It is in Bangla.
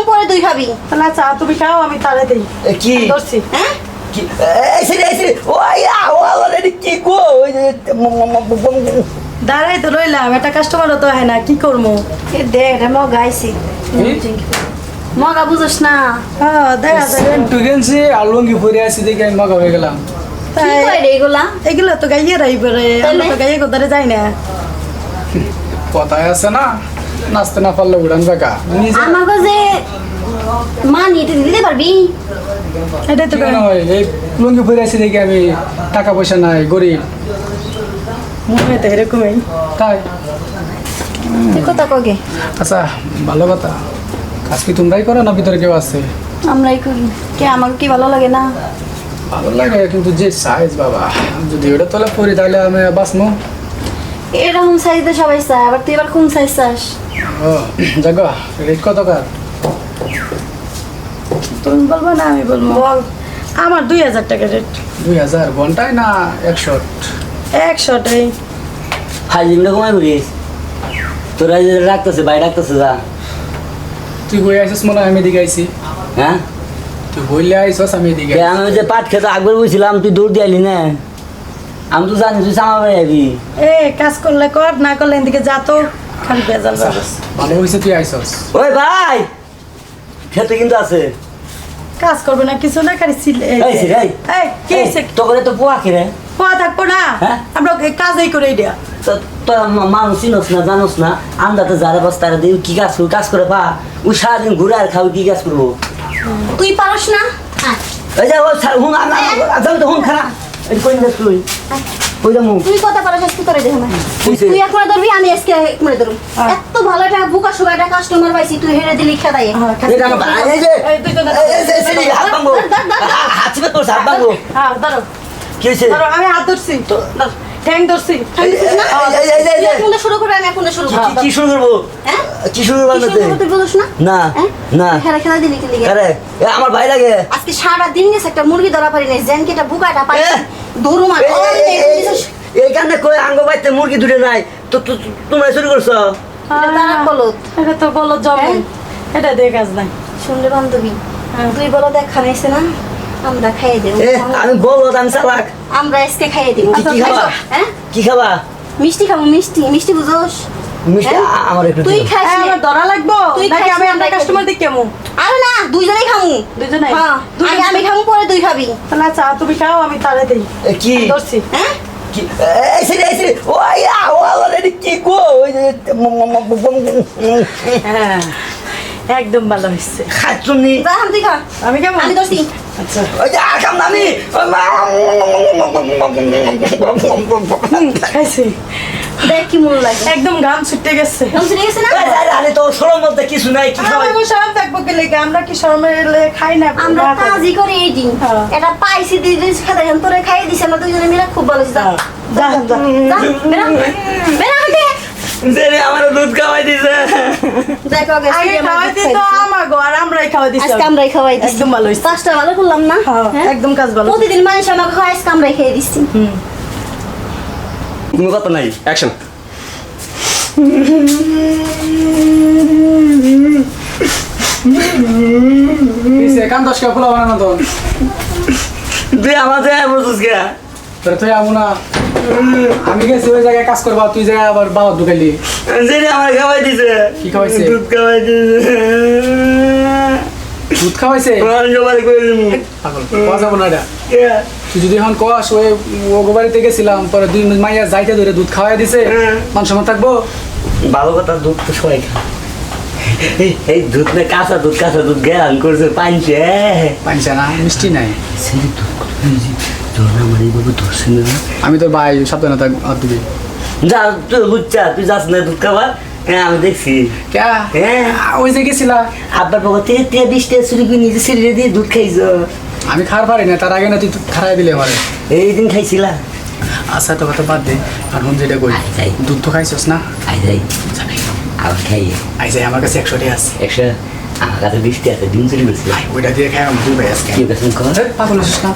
খাব পরে তুই খাবি। তাহলে চা তুমি খাও আমি তারে দিই। এ, কি? ধরছি। হ্যাঁ? কি? এই সেরে এই সেরে ও ইয়া ও আল্লাহ রে কি গো ওই যে ম- ম- ম- ম- ম- দাঁড়াই তো রইলাম একটা কাস্টমারও তো হয় না কি করব এ দে রে মগা বুঝোস না। দেখা আর লুঙ্গি পরে আসি দেখে আমি মগা হয়ে গেলাম। রে এগুলা? তো গাইয়ে তো গাইয়ে কোথায় যাই না। কথায় আছে না। নাচতে না পারলে উড়ান বেকা নিজে আমাকে যে মানি এটা দিতে পারবি? এটাই তো কি হয় এই লুঙ্গি পরে আসি দেখে আমি টাকা পয়সা নাই গরিব। মনে হয় তো এরকমই। তাই? কথা কগে আচ্ছা ভালো কথা। কাজ কি তোমরাই করো না ভিতরে কেউ আছে? আমরাই করি। কে আমাকে কি ভালো লাগে না? ভালো লাগে কিন্তু যে সাইজ বাবা যদি ওটা তোলা পরি তাহলে আমি বাঁচমো। এরকম সাইজে সবাই চায় আবার তুই এবার কোন সাইজ চাস? ও জাগো রেট কত কার? তুমি বলব না আমি বলব। বল। আমার দুই হাজার টাকা রেট দুই হাজার ঘন্টায় না একশো একশোটাই। ফাইজিমটা কমাই বলিস তোরা যে রাখতেছে বাইরে রাখতেছে যা। তুই বই আইসিস মনে হয় আমি এদিকে আইসি হ্যাঁ? তুই বললে আইসস আমি এদিকে আমি যে পাট খেতে আকবর বলছিলাম তুই দৌড় দিয়ে আইলি না? আমি তো জানি তুই আবি এ কাজ করলে কর না করলে এদিকে যা তো। খালি বেজাল আচ্ছা, ভালো হয়েছে তুই আইসস ওই ভাই খেতে কিন্তু আছে। কাজ করবে না কিছু না খালি ছিল এই এই কি তোকে তো পোয়া খেলে কোয়া থাকব না? হ্যাঁ? আমরা কাজই করে দিয়া তো তো মানুষ চিনস না জানোস না আমরা তো যারা বাস তারা দিয়ে কি কাজ করব কাজ করে পা। ও সারাদিন ঘুরে আর খাও কি কাজ করব? তুই পারস না? আয়। এই যে ও সা- হুন আমি আমি হুন খারাপ এই কই না তুই কই দামু তুই কথা পারস আজকে করে দেখ না তুই এক মনে ধরবি আমি আজকে এক মনে ধরবো। এত ভালো একটা বুকা সুগা একটা কাস্টমার পাইছি তুই হেরে দিলি খেদাই। হ্যাঁ, এটা আমার এই যে তুই তো এই- এই যে- এই হাত ভাঙবো। হাত তোর হাত ভাঙবো। হ্যাঁ ধরো কি হইছে ধরো আমি হাত ধরছি। ধর, ঠ্যাং ধরছি। শুরু আমি শুরু কি- শুরু করব? হ্যাঁ? কি শুরু করব তুই? না? না হ্যাঁ? না। খেলা খেলা দিলি কি লিগে? আরে আমার ভাই লাগে। আজকে সারা দিন গেছে একটা মুরগি ধরা পারি নাই জেন কেটা বুকাটা পাই! ধরু মার এই- কই আঙ্গ বাইতে মুরগি দূরে নাই? তো তোমরা শুরু করছ? তারা বলত এটা তো বলো জমে হ্যাঁ? এটা দিয়ে কাজ নাই। শুনলে বান্ধবী। তুই বলো দেখ খানাইছে না? আমরা খাইয়ে দেব। আমি বলব আমি চালাক। আমরা আজকে খাইয়ে দেব। কি- কি খাবা? হ্যাঁ? কি খাবা? মিষ্টি খাব মিষ্টি মিষ্টি বুঝোস। মিষ্টি? হ্যাঁ? আমার একটু তুই। খাইস হ্যাঁ। আমার ধরা লাগবো। তুই আমি আমরা কাস্টমার দিকে কেমন আরে না দুইজনেই খামু। দুজনেই? হ্যাঁ আগে আমি খামু পরে তুই খাবি। তাহলে চা তুমি খাও আমি তারে দিই। এ, কি? ধরছি। হ্যাঁ? কি? এই সেরে এই সেরে ও ইয়া ও আল্লাহ কি গো ওই যে ম- ম- ম- ম- ম- একদম ভালো হয়েছে খাচ্ছুনি যা হাম খা। আমি কেমন আমি ধরছি। আচ্ছা। দেখ কি লাগে। একদম ঘাম ছুটে গেছে। আরে তোর সরম মধ্যে কিছু নাই কি খাওয়াই সরম থাকব কে লেগে? আমরা কি শরমের লে- খাই না? আমরা। কাজই করি এই দিন। হ্যাঁ। এটা পাইছি দুই দিন খাতে তোরে খাইয়ে দিছি আমরা দুইজনে মিলে খুব ভালো। যা হ্যাঁ, যা যা। বেরা হাঁটে জেনে আমার দুধ খাওয়াই দিছে। দেখো আগে আগে আজকে আমরা খাওয়াই দিত আমার গো আমরাই খাওয়াই দিছি আজকে আমরাই খাওয়াই দিছি। একদম ভালো হয়েছে কাজটা ভালো করলাম না? হ্যাঁ, হ্যাঁ? একদম কাজ ভালো। প্রতিদিন মানুষ আমাকে খাওয়াই আজকে আমরাই খেয়ে দিচ্ছি কোনো কথা নাই অ্যাকশন কান দশ টাকা খোলা বানানো তো। তুই আমার যায় বলছিস কে? তুই আমি গেছি ওই জায়গায় কাজ করবা তুই জায়গায় আবার বাবা ঢুকাইলি। আমার খাওয়াই দিছে কি খাওয়াইছে? দুধ খাওয়াই দিছে দুধ খাওয়াইছে? আমার করে দিবো পাগল পাওয়া যাব না এটা? তুই যদি এখন কস ওই ও বাড়িতে গেছিলাম পরে দুই মাইয়া যাইতে ধরে দুধ খাওয়াই দিছে। হ্যাঁ। মান সময় থাকব? ভালো কথা দুধ তো সবাই খায়। এই- এই দুধ না কাঁচা দুধ কাঁচা দুধ করছে না মিষ্টি নাই। সেই দুধ কত হয়েছে আমার এইভাবে ধরছে না আমি তোর ভাই সাবধানে থাক আর দিবি। যা তুই বুঝছা তুই যাস না দুধ খাবার? হ্যাঁ আমি দেখছি। ক্যা? হ্যাঁ। ওই যে গেছিলা। আব্বার বাবা থেকে তে বিশ টাকা চুরি করে নিজে সিঁড়ি দিয়ে দুধ খাইছ। আমি খার পারি না তার আগে না তুই খারাই দিলে আমার এই দিন খাইছিলা? আচ্ছা তো কথা বাদ দে আর হুন যেটা কই আই। দুধ তো খাইছস না? খাই যাই। আবার খাইয়ে আই যাই আমার কাছে একশো টাকা আছে। একশো? আমার কাছে বিশ টাকা আছে ডিম চুরি করছিলাম ওইটা দিয়ে খাই আমি দুই ভাই আজকে। কি কাছে কর পাগল হচ্ছিস না?